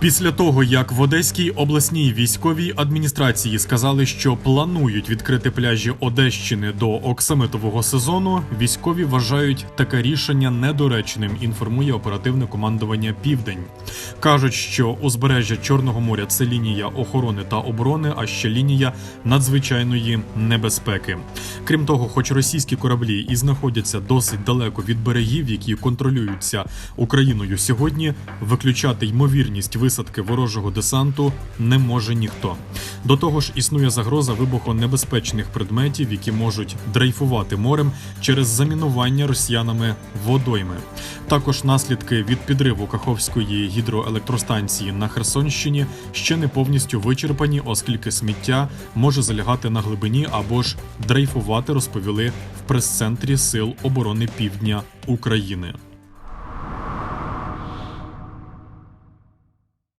Після того, як в Одеській обласній військовій адміністрації сказали, що планують відкрити пляжі Одещини до оксамитового сезону, військові вважають таке рішення недоречним. Інформує оперативне командування Південь. кажуть, що узбережжя Чорного моря це лінія охорони та оборони, а ще лінія надзвичайної небезпеки. Крім того, хоч російські кораблі і знаходяться досить далеко від берегів, які контролюються Україною сьогодні, виключати ймовірність висадки ворожого десанту не може ніхто. До того ж, існує загроза вибухонебезпечних предметів, які можуть дрейфувати морем через замінування росіянами водойми. Також наслідки від підриву Каховської гідроелектростанції на Херсонщині ще не повністю вичерпані, оскільки сміття може залягати на глибині або ж дрейфувати, розповіли в прес-центрі Сил оборони Півдня України.